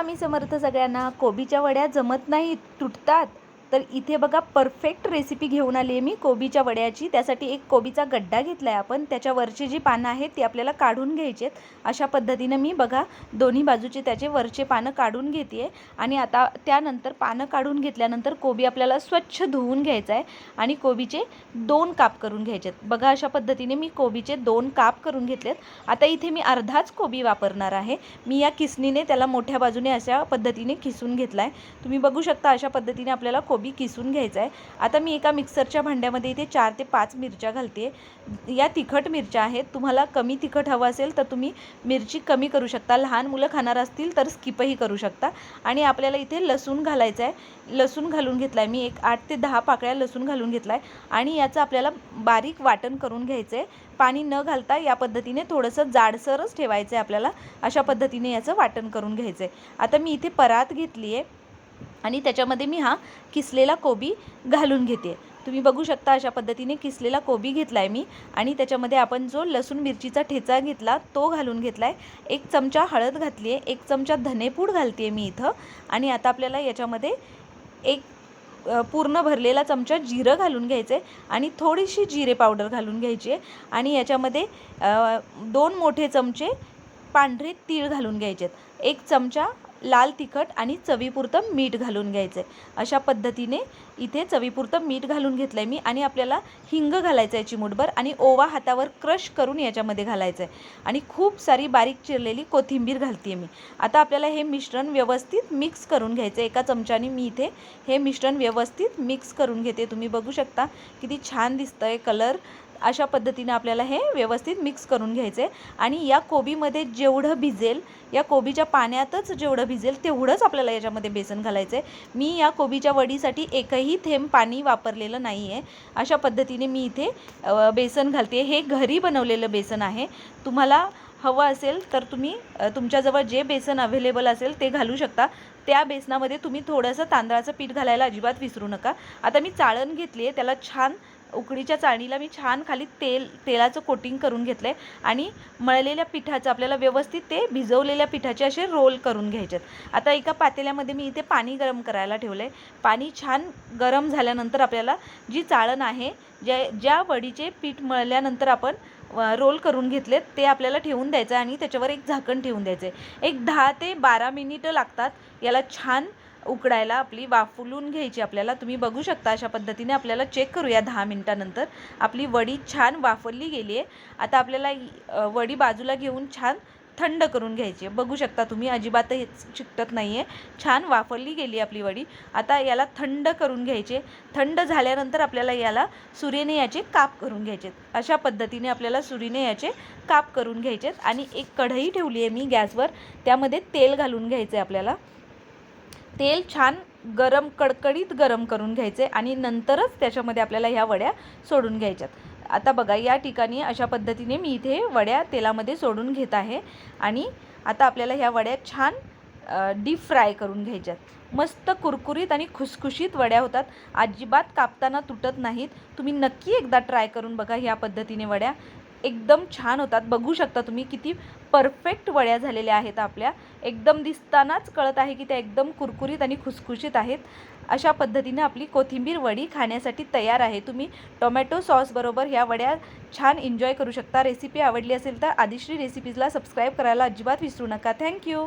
स्वामी समर्थ सगळ्यांना कोबीच्या वड्या जमत नाहीत तुटतात. तर इथे बघा परफेक्ट रेसिपी घेऊन आली आहे मी कोबीच्या वड्याची. त्यासाठी एक कोबीचा गड्डा घेतला आहे आपण त्याच्यावरची जी पानं आहेत ती आपल्याला काढून घ्यायची आहेत. अशा पद्धतीनं मी बघा दोन्ही बाजूचे त्याचे वरचे पानं काढून घेते आणि आता त्यानंतर पानं काढून घेतल्यानंतर कोबी आपल्याला स्वच्छ धुवून घ्यायचं आहे. आणि कोबीचे दोन काप करून घ्यायचे आहेत. बघा अशा पद्धतीने मी कोबीचे दोन काप करून घेतलेत. आता इथे मी अर्धाच कोबी वापरणार आहे. मी या किसनीने त्याला मोठ्या बाजूने अशा पद्धतीने किसून घेतला आहे तुम्ही बघू शकता अशा पद्धतीने आपल्याला कोबी किसून घ्यायचा आहे आता मी एका मिक्सरच्या भांड्यामध्ये इथे चार ते पाच मिरच्या घालते या तिखट मिरच्या आहेत. तुम्हाला कमी तिखट हवं असेल तर तुम्ही मिरची कमी करू शकता. लहान मुलं खाणार असतील तर स्किपही करू शकता. आणि आपल्याला इथे लसूण घालायचं आहे लसूण घालून घेतला आहे मी. एक आठ ते दहा पाकळ्या लसूण घालून घेतला आहे आणि याचं आपल्याला बारीक वाटण करून घ्यायचं आहे पाणी न घालता या पद्धतीने थोडंसं जाडसरच ठेवायचं आहे आपल्याला. अशा पद्धतीने याचं वाटण करून घ्यायचं आहे आता मी इथे परात घेतली आहे आणि त्याच्यामध्ये मी हा किसलेला कोबी घालून घेते. तुम्ही बघू शकता अशा पद्धतीने किसलेला कोबी घेतला आहे मी आणि त्याच्यामध्ये आपण जो लसूण मिरचीचा ठेचा घेतला तो घालून घेतला आहे एक चमचा हळद घातली आहे एक चमचा धनेपूड घालते आहे मी इथं आणि आता आपल्याला याच्यामध्ये एक पूर्ण भरलेला चमचा जिरं घालून घ्यायचं आहे आणि थोडीशी जिरे पावडर घालून घ्यायची आहे आणि याच्यामध्ये दोन मोठे चमचे पांढरे तीळ घालून घ्यायचे आहेत एक चमचा लाल तिखट आणि चवीपुरतं मीठ घालून घ्यायचं आहे अशा पद्धतीने इथे चवीपुरतं मीठ घालून घेतलं आहे मी आणि आपल्याला हिंग घालायचं आहे चिमूटभर आणि ओवा हातावर क्रश करून याच्यामध्ये घालायचं आहे आणि खूप सारी बारीक चिरलेली कोथिंबीर घालते मी. आता आपल्याला हे मिश्रण व्यवस्थित मिक्स करून घ्यायचं आहे एका चमच्याने मी इथे हे मिश्रण व्यवस्थित मिक्स करून घेते. तुम्ही बघू शकता किती छान दिसतं आहे कलर. अशा पद्धतीनं आपल्याला हे व्यवस्थित मिक्स करून घ्यायचं. आहे आणि या कोबीमध्ये जेवढं भिजेल या कोबीच्या पाण्यातच जेवढं भिजेल तेवढंच आपल्याला याच्यामध्ये बेसन घालायचं. आहे मी या कोबीच्या वडीसाठी एकही थेंब पाणी वापरलेलं नाही आहे अशा पद्धतीने मी इथे बेसन घालते. हे घरी बनवलेलं बेसन आहे. तुम्हाला हवं असेल तर तुम्ही तुमच्याजवळ जे बेसन अवेलेबल असेल ते घालू शकता. त्या बेसनामध्ये तुम्ही थोडंसं तांदळाचं पीठ घालायला अजिबात विसरू नका. आता मी चाळण घेतली आहे त्याला छान उकडीच्या चाळणीला मी छान खाली तेल तेलाचं कोटिंग करून घेतलं आहे आणि मळलेल्या पिठाचं आपल्याला व्यवस्थित ते भिजवलेल्या पिठाचे असे रोल करून घ्यायचे आहेत आता एका पातेल्यामध्ये मी इथे पाणी गरम करायला ठेवलं आहे पाणी छान गरम झाल्यानंतर आपल्याला जी चाळण आहे ज्या ज्या वडीचे पीठ मळल्यानंतर आपण रोल करून घेतलेत ते आपल्याला ठेवून द्यायचं आहे आणि त्याच्यावर एक झाकण ठेवून द्यायचं आहे एक दहा ते बारा मिनिटं लागतात याला छान उकडायला आपली वाफलून घ्यायची आपल्याला. तुम्ही बघू शकता अशा पद्धतीने आपल्याला चेक करूया दहा मिनटानंतर. आपली वडी छान वाफरली गेली आहे. आता आपल्याला वडी बाजूला घेऊन छान थंड करून घ्यायची आहे. बघू शकता तुम्ही अजिबात हे चिकटत नाही आहे छान वाफरली गेली आपली वडी. आता याला थंड करून घ्यायचे. थंड झाल्यानंतर आपल्याला याला सुरीने याचे काप करून घ्यायचे आहेत. अशा पद्धतीने आपल्याला सुरीने याचे काप करून घ्यायचे आहेत. आणि एक कढई ठेवली आहे मी गॅसवर. त्यामध्ये तेल घालून घ्यायचं आहे आपल्याला. तेल छान गरम कडकडीत गरम करून घ्यायचे आणि नंतरच त्याच्यामध्ये आपल्याला ह्या वड्या सोडून घ्यायच्यात. आता बघा या ठिकाणी अशा पद्धतीने मी इथे वड्या तेलामध्ये सोडून घेत आहे आणि आता आपल्याला ह्या वड्या छान डीप फ्राय करून घ्यायच्यात. मस्त कुरकुरीत आणि खुसखुशीत वड्या होतात. अजिबात कापताना तुटत नाहीत. तुम्ही नक्की एकदा ट्राय करून बघा ह्या पद्धतीने वड्या. एकदम छान होतात. बघू शकता तुम्ही किती परफेक्ट वड्या झालेल्या आहेत आपल्या. एकदम दिसतानाच कळत आहे की त्या एकदम कुरकुरीत आणि खुसखुशीत आहेत. अशा पद्धतीने आपली कोथिंबीर वडी खाण्यासाठी तयार आहे. तुम्ही टोमॅटो सॉसबरोबर ह्या वड्या छान एन्जॉय करू शकता. रेसिपी आवडली असेल तर आदिश्री रेसिपीजला सबस्क्राईब करायला अजिबात विसरू नका. थँक्यू